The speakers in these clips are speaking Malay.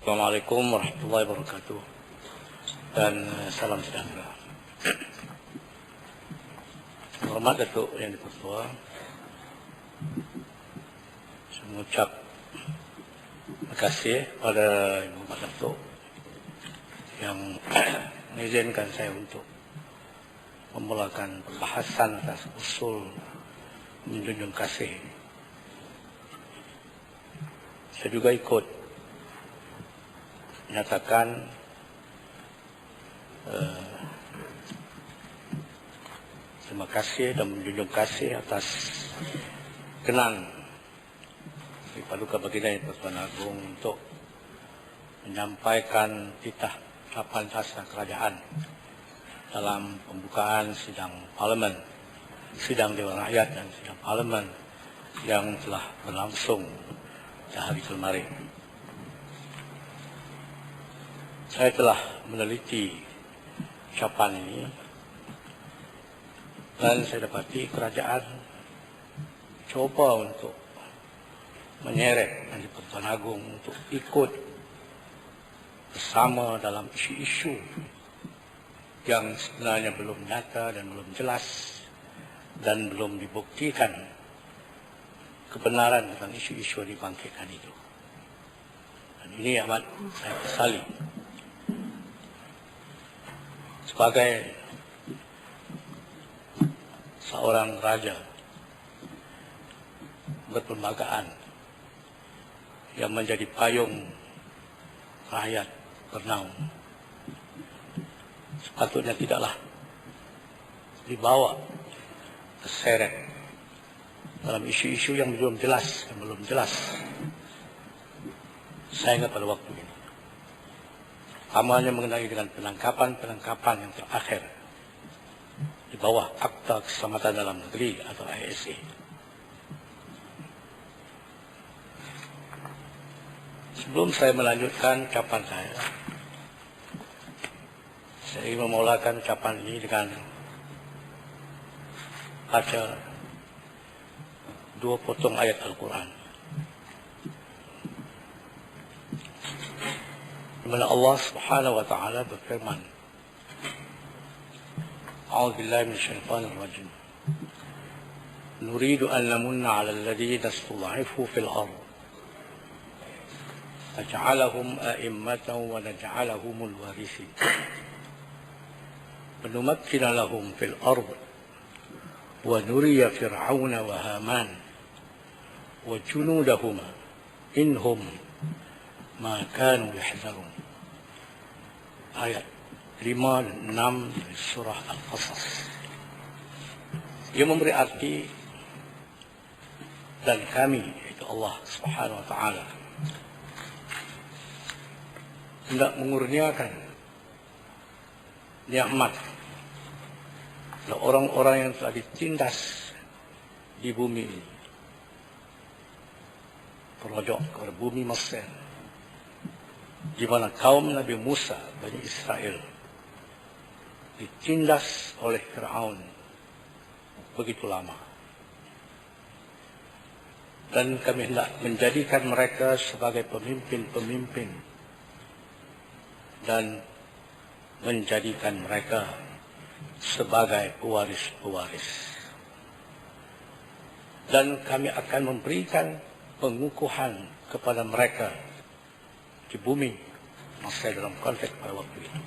Assalamualaikum warahmatullahi wabarakatuh dan eh, salam sejahtera. Hormat Datuk Yang Dipertua, saya mengucap terima kasih pada Ibu Mak Datuk yang mengizinkan saya untuk memulakan pembahasan atas usul menjunjung kasih. Saya juga ikut menyatakan eh, terima kasih dan menjunjung kasih atas kenan di Paduka Baginda Yang Persatuan Agung untuk menyampaikan titah ucapan dasar kerajaan dalam pembukaan sidang parlimen, sidang Dewan Rakyat dan sidang parlimen yang telah berlangsung sehari kemarin. Saya telah meneliti ucapan ini dan saya dapati kerajaan coba untuk menyeret Menteri Pertuan Agung untuk ikut bersama dalam isu-isu yang sebenarnya belum nyata dan belum jelas dan belum dibuktikan kebenaran tentang isu-isu yang dibangkitkan itu. Dan ini amat saya kesali. Sebagai seorang raja berperlembagaan yang menjadi payung rakyat bernaung sepatutnya tidaklah dibawa terseret dalam isu-isu yang belum jelas, yang belum jelas. Saya ingat pada waktu ini. Amalnya mengenai dengan penangkapan-penangkapan yang terakhir di bawah Akta Keselamatan Dalam Negeri atau ISA. Sebelum saya melanjutkan ucapan saya, saya ingin memulakan ucapan ini dengan baca dua potong ayat Al-Quran. Allah Subhanahu wa taala berfirman, أعوذ بالله من الشيطان الرجيم نريد أن نمن على الذين استضعفوا في الأرض نجعلهم أئمة ونجعلهم الوارثين ونمكن لهم في الأرض ونري فرعون وهامان وجنودهما إنهم ما كانوا يحذرون آية 5 6 من سورة القصص يوم امرئ أرتي dan kami yaitu Allah Subhanahu wa taala hendak mengurniakan nikmat kepada orang-orang yang telah ditindas di bumi ini. Perojok ke bumi Mesir. Di mana kaum Nabi Musa, Bani Israel, ditindas oleh Fir'aun begitu lama. Dan kami hendak menjadikan mereka sebagai pemimpin-pemimpin dan menjadikan mereka sebagai pewaris-pewaris. Dan kami akan memberikan pengukuhan kepada mereka di bumi masa dalam konteks pada waktu itu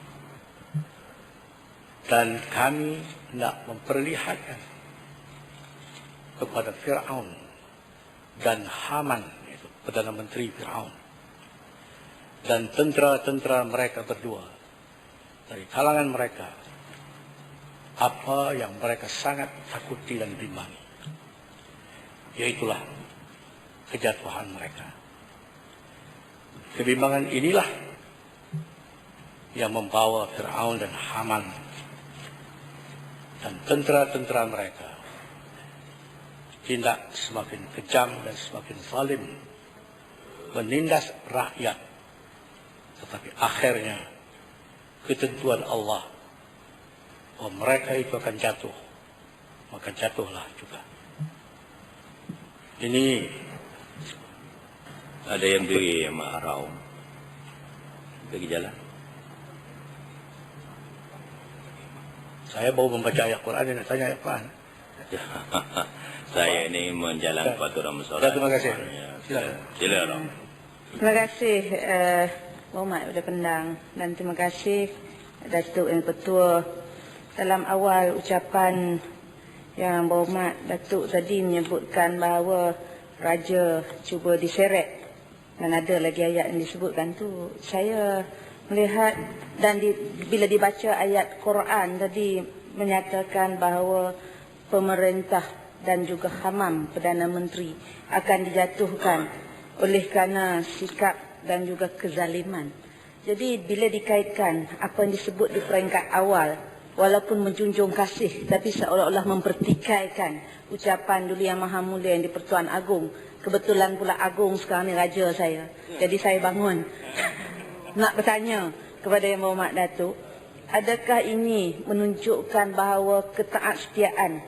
dan kami nak memperlihatkan kepada Fir'aun dan Haman, itu Perdana Menteri Fir'aun, dan tentera-tentera mereka berdua, dari kalangan mereka, apa yang mereka sangat takuti dan bimbangi. Yaitulah kejatuhan mereka. Kebimbangan inilah yang membawa Fir'aun dan Haman dan tentera-tentera mereka tindak semakin kejam dan semakin zalim menindas rakyat. Tetapi akhirnya ketentuan Allah bahwa mereka itu akan jatuh maka jatuhlah juga. Ini Ada yang beri ya Mak Raum. pergi jalan. Saya baru membaca ayat Quran, dia nak tanya ayat Quran. Saya ini menjalankan peraturan Ya, masyarakat. terima kasih. Ya, Silakan. Silakan. Terima kasih uh, Muhammad Uda Pendang dan terima kasih Datuk Yang Ketua dalam awal ucapan yang Berhormat Datuk tadi menyebutkan bahawa Raja cuba diseret dan ada lagi ayat yang disebutkan tu saya melihat dan di, bila dibaca ayat Quran tadi menyatakan bahawa pemerintah dan juga Hamam Perdana Menteri akan dijatuhkan oleh kerana sikap dan juga kezaliman. Jadi bila dikaitkan apa yang disebut di peringkat awal walaupun menjunjung kasih tapi seolah-olah mempertikaikan ucapan Duli Yang Maha Mulia yang di Pertuan Agong. Kebetulan pula Agong sekarang ni raja saya. Jadi saya bangun nak bertanya kepada Yang Berhormat Datuk, adakah ini menunjukkan bahawa ketaat-setiaan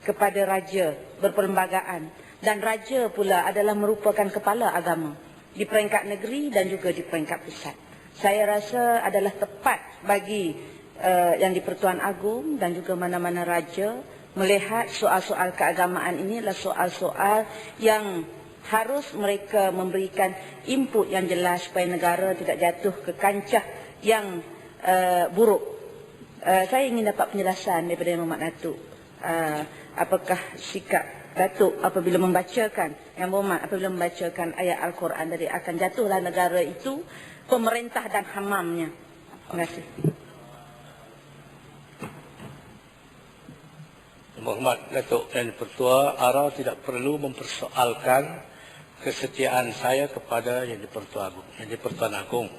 kepada raja berperlembagaan dan raja pula adalah merupakan kepala agama di peringkat negeri dan juga di peringkat pusat. Saya rasa adalah tepat bagi uh, yang di Pertuan Agong dan juga mana-mana raja melihat soal-soal keagamaan ini adalah soal-soal yang harus mereka memberikan input yang jelas supaya negara tidak jatuh ke kancah yang uh, buruk. Uh, saya ingin dapat penjelasan daripada Yang Berhormat Datuk. Uh, apakah sikap Datuk apabila membacakan Yang Berhormat apabila membacakan ayat Al-Quran tadi akan jatuhlah negara itu pemerintah dan hamamnya. Terima kasih. Berhormat Datuk dan Pertua, ARA tidak perlu mempersoalkan kesetiaan saya kepada Yang di-Pertua Agung. Yang di-Pertuan Agung.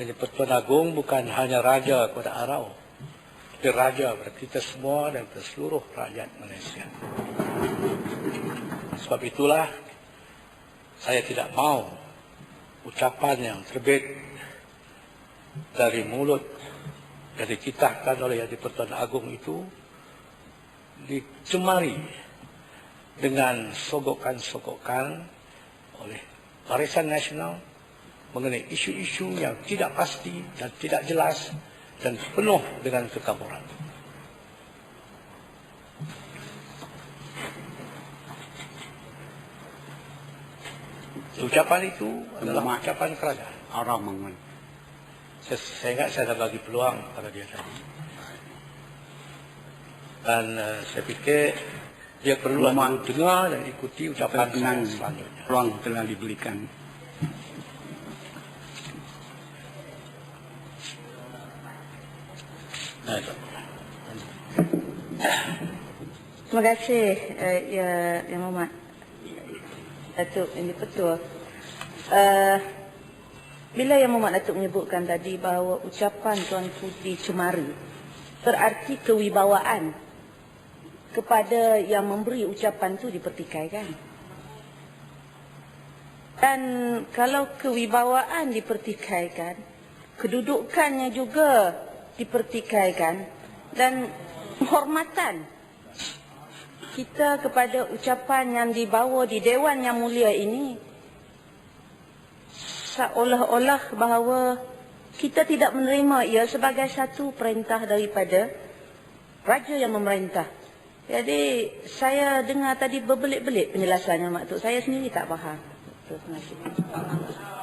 Yang di-Pertuan Agung bukan hanya raja kepada Arau. Tapi raja kepada kita semua dan kepada seluruh rakyat Malaysia. Sebab itulah saya tidak mau ucapan yang terbit dari mulut yang dititahkan oleh Yang di-Pertuan Agung itu dicemari dengan sogokan-sogokan oleh Barisan Nasional mengenai isu-isu yang tidak pasti dan tidak jelas dan penuh dengan kekaburan. Ucapan itu adalah ucapan kerajaan. Orang mengun. Saya, saya ingat saya dah bagi peluang pada dia tadi. Dan uh, saya fikir dia perlu dulu dengar dan ikuti ucapan saya Tenang. selanjutnya. Ruang telah diberikan. Terima kasih uh, ya Yang Berhormat Datuk Yang di-Pertua. Uh, bila Yang Berhormat Datuk menyebutkan tadi bahawa ucapan Tuan Putri Cemari berarti kewibawaan kepada yang memberi ucapan itu dipertikaikan. Dan kalau kewibawaan dipertikaikan, kedudukannya juga dipertikaikan dan hormatan kita kepada ucapan yang dibawa di Dewan Yang Mulia ini seolah-olah bahawa kita tidak menerima ia sebagai satu perintah daripada raja yang memerintah. Jadi saya dengar tadi berbelit-belit penjelasannya Mak Tok. Saya sendiri tak faham. Terima kasih.